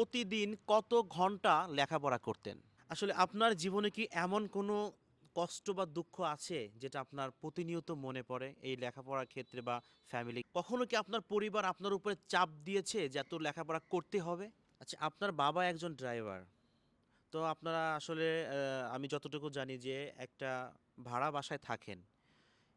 প্রতিদিন কত ঘণ্টা লেখাপড়া করতেন? আসলে আপনার জীবনে কি এমন কোনো কষ্ট বা দুঃখ আছে যেটা আপনার প্রতিনিয়ত মনে পড়ে এই লেখাপড়ার ক্ষেত্রে বা ফ্যামিলি কখনো কি আপনার পরিবার আপনার উপরে চাপ দিয়েছে যে এত লেখাপড়া করতে হবে? আচ্ছা আপনার বাবা একজন ড্রাইভার তো আপনারা আসলে আমি যতটুকু জানি যে একটা ভাড়া বাসায় থাকেন।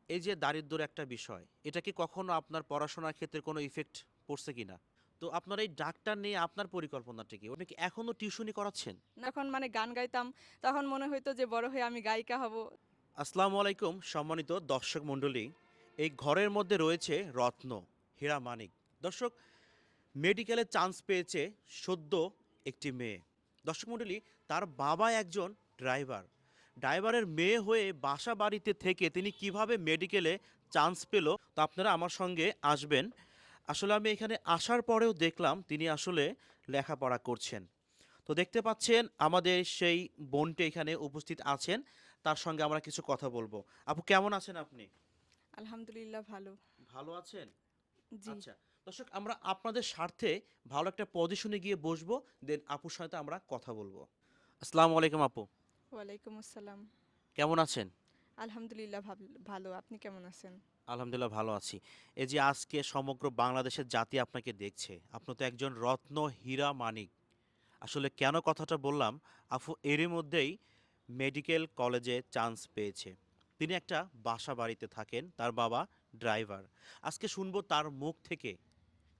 এই যে দারিদ্র্যের একটা বিষয় এটা কি কখনো আপনার পড়াশোনার ক্ষেত্রে কোনো ইফেক্ট পড়ছে কিনা? তো আপনার এই ডাক্তার নিয়ে আপনার পরিকল্পনাটা কি? আপনি কি এখনও টিউশনি করাচ্ছেন? যখন মানে গান গাইতাম তখন মনে হইতো যে বড় হয়ে আমি গায়িকা হব। আসসালামু আলাইকুম সম্মানিত দর্শক মণ্ডলী। এই ঘরের মধ্যে রয়েছে রত্ন হীরা মানিক। দর্শক মেডিকেলে চান্স পেয়েছে সদ্য একটি মেয়ে। দর্শক মণ্ডলী তার বাবা একজন ড্রাইভার। ড্রাইভারের মেয়ে হয়ে বাসা বাড়িতে থেকে তিনি কীভাবে মেডিকেলে চান্স পেল তো আপনারা আমার সঙ্গে আসবেন। আসলে আমি এখানে আসার পরেও দেখলাম তিনি আসলে লেখাপড়া করছেন। তো দেখতে পাচ্ছেন আমাদের সেই বোনটি এখানে উপস্থিত আছেন। তার সঙ্গে আমরা কিছু কথা বলব। আপু কেমন আছেন আপনি? আলহামদুলিল্লাহ ভালো। ভালো আছেন? জি। আচ্ছা দর্শক আমরা আপনাদের স্বার্থে ভালো একটা পজিশনে গিয়ে বসবো দেন আপুর সাথে আমরা কথা বলব। আসসালামু আলাইকুম আপু। ওয়ালাইকুম আসসালাম। কেমন আছেন? আলহামদুলিল্লাহ ভালো। আপনি কেমন আছেন? আলহামদুলিল্লাহ ভালো আছি। এই যে আজকে সমগ্র বাংলাদেশের জাতি আপনাকে দেখছে, আপনি তো একজন রত্ন হীরা মানিক। আসলে কেন কথাটা বললাম? আফু, এরই মধ্যেই মেডিকেল কলেজে চান্স পেয়েছে। তিনি একটা বাসা বাড়িতে থাকেন, তার বাবা ড্রাইভার। আজকে শুনব তার মুখ থেকে,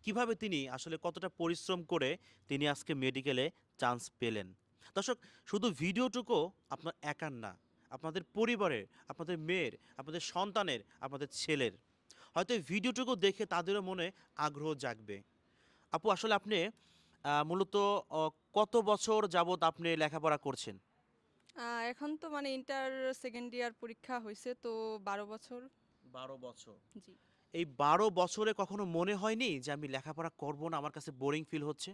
কীভাবে তিনি আসলে কতটা পরিশ্রম করে তিনি আজকে মেডিকেলে চান্স পেলেন। দর্শক, শুধু ভিডিওটুকু আপনার একার না আপনাদের পরিবারের আপনাদের মেয়ের আপনাদের সন্তানের আপনাদের ছেলের। হয়তো এই ভিডিওটুকু দেখে তাদেরও মনে আগ্রহ জাগবে। আপু আসলে আপনি মূলত কত বছর যাবত আপনি লেখাপড়া করছেন? এখন তো মানে ইন্টার সেকেন্ড ইয়ার পরীক্ষা হয়েছে তো বারো বছর। বারো বছর। জি। এই বারো বছরে কখনো মনে হয়নি যে আমি লেখাপড়া করব না আমার কাছে বোরিং ফিল হচ্ছে?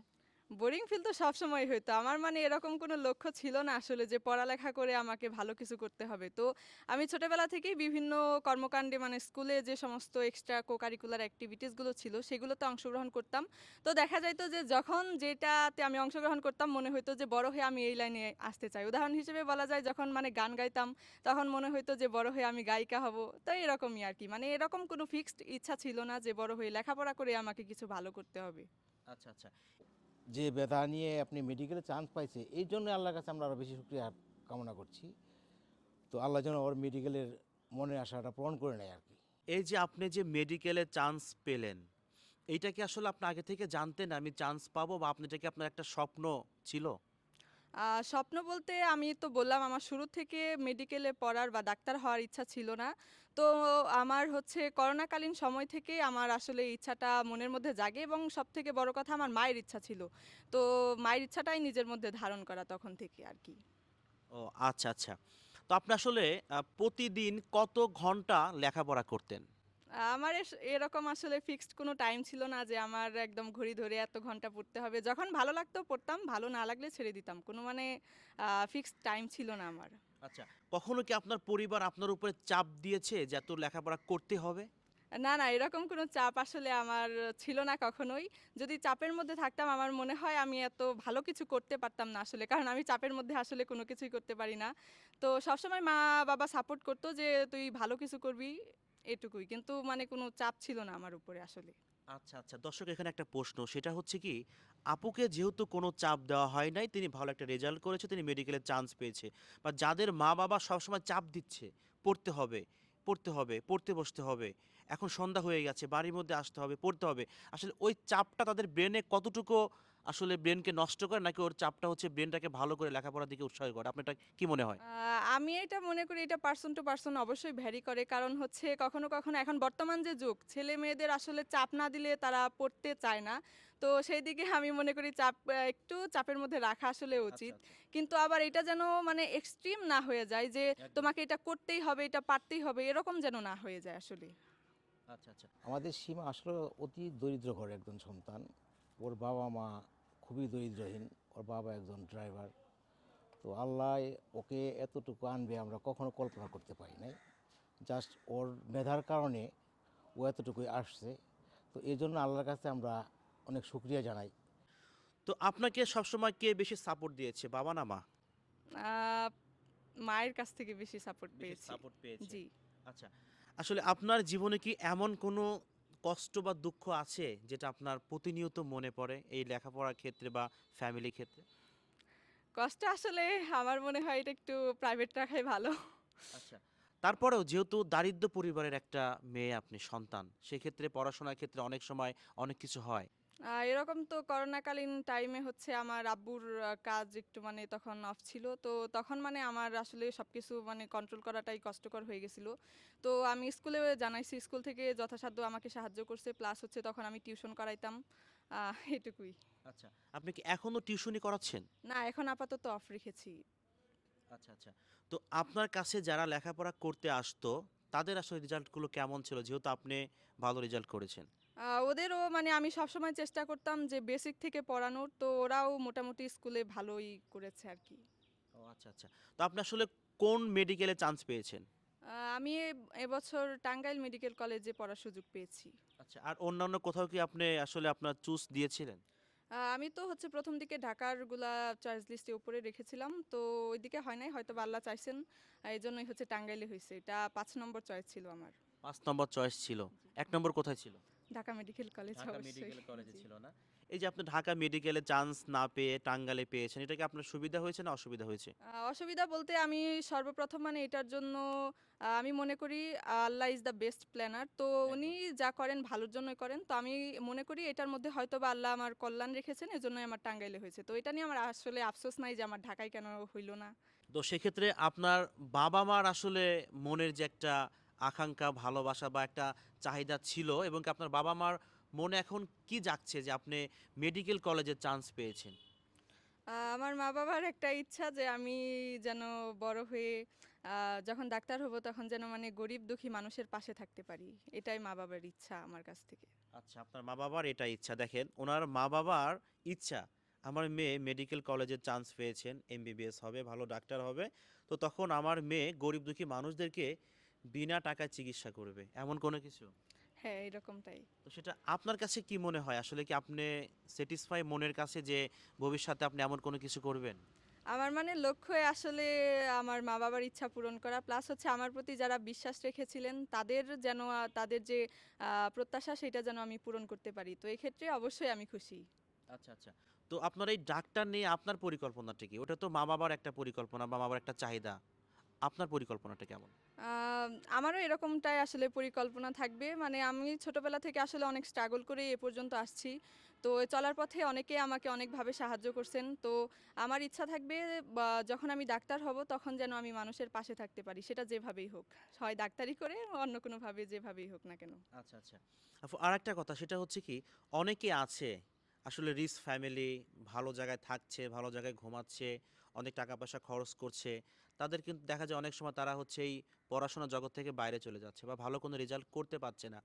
বোরিং ফিল তো সবসময় হইতো। আমার মানে এরকম কোনো লক্ষ্য ছিল না আসলে যে পড়ালেখা করে আমাকে ভালো কিছু করতে হবে। তো আমি ছোটবেলা থেকেই বিভিন্ন কর্মকাণ্ডে মানে স্কুলে যে সমস্ত এক্সট্রা কো কারিকুলার অ্যাক্টিভিটিসগুলো ছিল সেগুলোতে অংশগ্রহণ করতাম। তো দেখা যাইতো যে যখন যেটাতে আমি অংশগ্রহণ করতাম মনে হতো যে বড় হয়ে আমি এই লাইনে আসতে চাই। উদাহরণ হিসেবে বলা যায় যখন মানে গান গাইতাম তখন মনে হতো যে বড় হয়ে আমি গায়িকা হব। তো এরকমই আর কি মানে এরকম কোনো ফিক্সড ইচ্ছা ছিল না যে বড় হয়ে লেখাপড়া করে আমাকে কিছু ভালো করতে হবে। আচ্ছা আচ্ছা। যে ব্যথা নিয়ে আপনি মেডিকেলে চান্স পাইছে এই জন্য আল্লাহর কাছে আমরা আরও বেশি শুক্রিয়া কামনা করছি। তো আল্লাহ যেন ওর মেডিকেলের মনের আশাটা পূরণ করে নেয় আর কি। এই যে আপনি যে মেডিকেলে চান্স পেলেন এইটা কি আসলে আপনি আগে থেকে জানতেন আমি চান্স পাবো বা আপনি এটা কি আপনার একটা স্বপ্ন ছিল? স্বপ্ন বলতে আমি তো বললাম আমার শুরু থেকে মেডিকেলে পড়ার বা ডাক্তার হওয়ার ইচ্ছা ছিল না। তো আমার হচ্ছে করোনাকালীন সময় থেকে আমার আসলে ইচ্ছাটা মনের মধ্যে জাগে এবং সব থেকে বড় কথা আমার মায়ের ইচ্ছা ছিল। তো মায়ের ইচ্ছাটাই নিজের মধ্যে ধারণ করা তখন থেকে আর কি। ও আচ্ছা আচ্ছা। তো আপনি আসলে প্রতিদিন কত ঘণ্টা লেখাপড়া করতেন? আমার এরকম আসলে ফিক্সড কোনো টাইম ছিল না যে আমার একদম ঘড়ি ধরে এত ঘণ্টা পড়তে হবে। যখন ভালো লাগতো পড়তাম ভালো না লাগলে ছেড়ে দিতাম। কোনো মানে ফিক্সড টাইম ছিল না আমার। আচ্ছা কখনো কি আপনার পরিবার আপনার উপরে চাপ দিয়েছে যে এত লেখাপড়া করতে হবে? না না, এরকম কোনো চাপ আসলে আমার ছিল না কখনোই। যদি চাপের মধ্যে থাকতাম, আমার মনে হয় আমি এত ভালো কিছু করতে পারতাম না আসলে। কারণ আমি চাপের মধ্যে আসলে কোনো কিছুই করতে পারি না। তো সবসময় মা বাবা সাপোর্ট করতো যে, তুই ভালো কিছু করবি এটুকুই। কিন্তু মানে কোনো চাপ ছিল না আমার উপরে আসলে। আচ্ছা আচ্ছা। দর্শক, এখানে একটা প্রশ্ন। সেটা হচ্ছে কি, আপুকে যেহেতু কোনো চাপ দেওয়া হয় নাই, তিনি ভালো একটা রেজাল্ট করেছে, তিনি মেডিকেলের চান্স পেয়েছে। বা যাদের মা বাবা সবসময় চাপ দিচ্ছে, পড়তে হবে পড়তে হবে, পড়তে বসতে হবে। এখন সন্ধ্যা হয়ে গেছে, বাড়ির মধ্যে আসতে হবে, পড়তে হবে। আসলে ওই চাপটা তাদের ব্রেনে কতটুকু আসলে ব্রেনকে নষ্ট করে নাকি ওর চাপটা হচ্ছে ব্রেনটাকে ভালো করে লেখাপড়ার দিকে উৎসাহ করে? আপনার এটা কি মনে হয়? আমি এটা মনে করি এটা পার্সন টু পার্সন অবশ্যই ভ্যারি করে। কারণ হচ্ছে কখনো কখনো এখন বর্তমান যে যুগ ছেলে মেয়েদের আসলে চাপ না দিলে তারা পড়তে চায় না। তো সেই দিকে আমি মনে করি চাপ একটু চাপের মধ্যে রাখা আসলে উচিত। কিন্তু আবার এটা যেন মানে এক্সট্রিম না হয়ে যায় যে তোমাকে এটা করতেই হবে এটা পারতেই হবে এরকম যেন না হয়ে যায় আসলে। আচ্ছা আচ্ছা। আমাদের সীমা আসলে অতি দরিদ্র ঘরের একজন সন্তান। ওর বাবা মা খুবই দরিদ্রহীন ওর বাবা একজন ড্রাইভার তো আল্লাহ ওকে এতটুকু আনবে আমরা কখনো কল্পনা করতে পারি নাই। জাস্ট ওর মেধার কারণে ও এতটুকুই আসছে। তো এই জন্য আল্লাহর কাছে আমরা অনেক শুক্রিয়া জানাই। তো আপনাকে সবসময় কে বেশি সাপোর্ট দিয়েছে বাবা না মা? মায়ের কাছ থেকে বেশি সাপোর্ট পেয়েছি। সাপোর্ট পেয়েছে। জি। আচ্ছা আসলে আপনার জীবনে কি এমন কোনো কষ্ট বা দুঃখ আছে যেটা আপনার প্রতিনিয়ত মনে পড়ে এই লেখাপড়ার ক্ষেত্রে বা ফ্যামিলি ক্ষেত্রে? কষ্ট আসলে আমার মনে হয় এটা একটু প্রাইভেট রাখাই ভালো। আচ্ছা তারপরেও যেহেতু দারিদ্র পরিবারের একটা মেয়ে আপনি সন্তান সেক্ষেত্রে পড়াশোনার ক্ষেত্রে অনেক সময় অনেক কিছু হয়। এরকম তো করোনাকালীন টাইমে হচ্ছে আমার আব্বুর কাজ একটু মানে তখন অফ ছিল। তো তখন মানে আমার আসলে সব কিছু মানে কন্ট্রোল করাটাই কষ্টকর হয়ে গেছিল। তো আমি স্কুলে জানাইছি স্কুল থেকে যথাসাধ্য আমাকে সাহায্য করছে। প্লাস হচ্ছে তখন আমি টিউশন করাইতাম। এটুকুই। আচ্ছা আপনি কি এখনও টিউশনি করাচ্ছেন? না এখন আপাতত অফ রেখেছি। আচ্ছা আচ্ছা। তো আপনার কাছে যারা লেখাপড়া করতে আসতো তাদের আসলে রেজাল্টগুলো কেমন ছিল? যেহেতু আপনি ভালো রেজাল্ট করেছেন। ওদেরও মানে আমি সবসময় চেষ্টা করতাম যে বেসিক থেকে পড়ানোর তো ওরাও মোটামুটি স্কুলে ভালোই করেছে আর কি ও আচ্ছা আচ্ছা। তো আপনি আসলে কোন মেডিকেলে চান্স পেয়েছেন? আমি এবছর টাঙ্গাইল মেডিকেল কলেজে পড়ার সুযোগ পেয়েছি। আচ্ছা আর অন্যান্য কোথাও কি আপনি আসলে আপনার চুজ দিয়েছিলেন? আমি তো হচ্ছে প্রথম দিকে ঢাকারগুলা চয়েস লিস্টে উপরে রেখেছিলাম তো ওইদিকে হয় নাই হয়তো আল্লাহ চাইছেন এই জন্যই হচ্ছে টাঙ্গাইলে হয়েছে। এটা পাঁচ নম্বর চয়েস ছিল আমার। পাঁচ নম্বর চয়েস ছিল। এক নম্বর কোথায় ছিল? Dhaka medical college Dhaka medical কলেজে ছিল না। এই যে আপনি ঢাকা মেডিকেলে চান্স না পেয়ে টাঙ্গালে পেয়েছেন এটা কি আপনার সুবিধা হয়েছে না অসুবিধা হয়েছে? অসুবিধা বলতে আমি সর্বপ্রথম মানে এটার জন্য আমি মনে করি Allah is the best planner তো উনি যা করেন ভালোর জন্যই করেন। তো আমি মনে করি এটার মধ্যে হয়তো বা আল্লাহ আমার কল্যাণ রেখেছেন এজন্যই আমার টাঙ্গাইলে হয়েছে। তো এটা নিয়ে আমার আসলে আফসোস নাই যে আমার ঢাকায় কেন হইল না। তো সেক্ষেত্রে আপনার বাবা মার আসলে মনের যে একটা আকাঙ্ক্ষা ভালোবাসা বা একটা চাহিদা ছিল এবং কি আপনার বাবা মার মনে এখন কি যাচ্ছে যে আপনি মেডিকেল কলেজে চান্স পেয়েছেন? আমার মা বাবার একটা ইচ্ছা যে আমি যেন বড় হয়ে যখন ডাক্তার হব তখন যেন মানে গরিব দুঃখী মানুষের পাশে থাকতে পারি। এটাই মা বাবার ইচ্ছা আমার কাছ থেকে। আচ্ছা আপনার মা বাবার এটা ইচ্ছা। দেখেন ওনার মা বাবার ইচ্ছা আমার মেয়ে মেডিকেল কলেজে চান্স পেয়েছেন এমবিবিএস হবে ভালো ডাক্তার হবে। তো তখন আমার মেয়ে গরিব দুঃখী মানুষদেরকে বিনা টাকায় চিকিৎসা করবে এমন কোনো কিছু? হ্যাঁ এরকমটাই তো সেটা আপনার কাছে কি মনে হয়? আসলে কি আপনি স্যাটিসফাই মনের কাছে যে ভবিষ্যতে আপনি এমন কোনো কিছু করবেন? আমার মানে লক্ষ্য আসলে আমার মা বাবার ইচ্ছা পূরণ করা প্লাস হচ্ছে আমার প্রতি যারা বিশ্বাস রেখেছিলেন তাদের যেন তাদের যে প্রত্যাশা সেটা যেন আমি পূরণ করতে পারি। তো এক্ষেত্রে অবশ্যই আমি খুশি। আচ্ছা আচ্ছা। তো আপনার এই ডাক্তার নিয়ে আপনার পরিকল্পনাটা কি? ওটা তো মা বাবার একটা পরিকল্পনা বা মা বাবার একটা চাহিদা। আপনার পরিকল্পনাটা কেমন? আমারও এরকমটাই আসলে পরিকল্পনা থাকবে। মানে আমি ছোটবেলা থেকে আসলে অনেক স্ট্রাগল করে এ পর্যন্ত আসছি। তো চলার পথে অনেকে আমাকে অনেকভাবে সাহায্য করছেন। তো আমার ইচ্ছা থাকবে যখন আমি ডাক্তার হব তখন যেন আমি মানুষের পাশে থাকতে পারি। সেটা যেভাবেই হোক। হয় ডাক্তারি করে অন্য কোনোভাবে যেভাবেই হোক না কেন। আচ্ছা আচ্ছা। আপু আর একটা কথা সেটা হচ্ছে কি অনেকে আছে আসলে রিচ ফ্যামিলি ভালো জায়গায় থাকছে ভালো জায়গায় ঘুমাচ্ছে অনেক টাকা পয়সা খরচ করছে। তাদের কিন্তু দেখা যায় অনেক সময় তারা হচ্ছে এই পড়াশোনা জগৎ থেকে বাইরে চলে যাচ্ছে বা ভালো কোনো রেজাল্ট করতে পারছে না।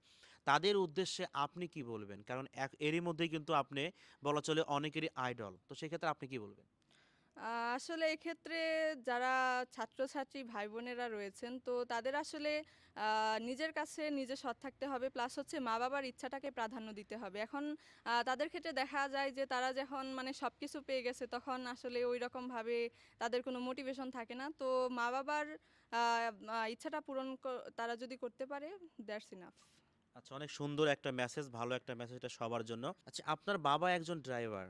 তাদের উদ্দেশ্যে আপনি কি বলবেন? কারণ এরই মধ্যেই কিন্তু আপনি বলা চলে অনেকেরই আইডল তো সেক্ষেত্রে আপনি কি বলবেন? আসলে এক্ষেত্রে যারা ছাত্রছাত্রী ভাই বোনেরা রয়েছেন, তো তাদের আসলে নিজের কাছে নিজে সৎ থাকতে হবে, প্লাস হচ্ছে মা বাবার ইচ্ছাটাকে প্রাধান্য দিতে হবে। এখন তাদের ক্ষেত্রে দেখা যায় যে তারা যখন মানে সব কিছু পেয়ে গেছে, তখন আসলে ওই রকমভাবে তাদের কোনো মোটিভেশন থাকে না। তো মা বাবার ইচ্ছাটা পূরণ তারা যদি করতে পারে, দ্যাটস ইনাফ। আচ্ছা অনেক সুন্দর একটা মেসেজ, ভালো একটা মেসেজ এটা সবার জন্য। আচ্ছা আপনার বাবা একজন ড্রাইভার।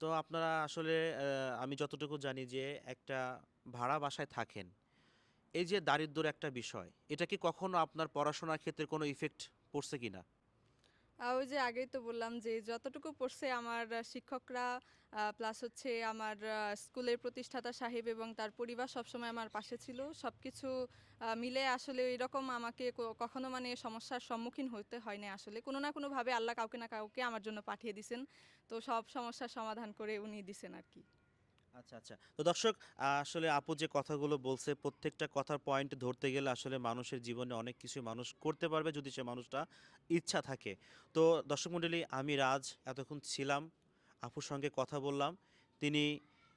তো আপনারা আসলে আমি যতটুকু জানি যে একটা ভাড়া বাসায় থাকেন এই যে দারিদ্র একটা বিষয় এটা কি কখনো আপনার পড়াশোনার ক্ষেত্রে কোনো ইফেক্ট পড়ছে কিনা? আহ, ওই যে আগেই তো বললাম যে যতটুকু পড়ছে আমার শিক্ষকরা প্লাস হচ্ছে আমার স্কুলের প্রতিষ্ঠাতা সাহেব এবং তার পরিবার সবসময় আমার পাশে ছিল। সব কিছু মিলে আসলে এরকম আমাকে কখনো মানে সমস্যার সম্মুখীন হতে হয় না আসলে। কোনো না কোনোভাবে আল্লাহ কাউকে না কাউকে আমার জন্য পাঠিয়ে দিছেন। তো সব সমস্যার সমাধান করে উনি দিছেন আর কি। আচ্ছা আচ্ছা। তো দর্শক, আসলে আপু যে কথাগুলো বলছে, প্রত্যেকটা কথার পয়েন্ট ধরতে গেলে আসলে মানুষের জীবনে অনেক কিছু মানুষ করতে পারবে যদি সে মানুষটা ইচ্ছা থাকে। তো দর্শক মণ্ডলী আমি রাজ এতক্ষণ ছিলাম, আপুর সঙ্গে কথা বললাম। তিনি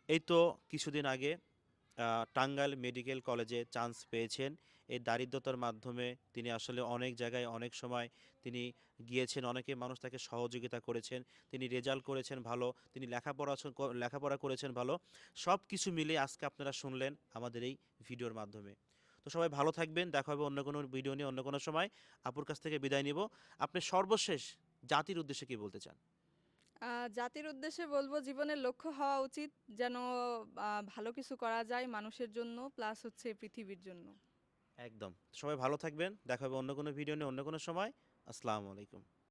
এই তো কিছুদিন আগে টাঙ্গাইল মেডিকেল কলেজে চান্স পেয়েছেন। এই দারিদ্রতার মাধ্যমে তিনি আসলে অনেক জায়গায়, অনেক সময় তিনি গিয়েছেন, অনেকে মানুষ তাকে সহযোগিতা করেছেন, তিনি রেজাল্ট করেছেন ভালো, তিনি লেখাপড়া লেখাপড়া করেছেন ভালো। সব কিছু মিলে আজকে আপনারা শুনলেন আমাদের এই ভিডিওর মাধ্যমে। তো সবাই ভালো থাকবেন, দেখা হবে অন্য কোনো ভিডিও নিয়ে, অন্য কোনো সময়। আপুর কাছ থেকে বিদায় নিব। আপনি সর্বশেষ জাতির উদ্দেশ্যে কি বলতে চান? জাতির উদ্দেশ্যে বলব, জীবনের লক্ষ্য হওয়া উচিত যেন ভালো কিছু করা যায় মানুষের জন্য, প্লাস হচ্ছে পৃথিবীর জন্য। একদম। সবাই ভালো থাকবেন। দেখা হবে অন্য কোনো ভিডিও নিয়ে, অন্য কোনো সময়। আসসালামু আলাইকুম।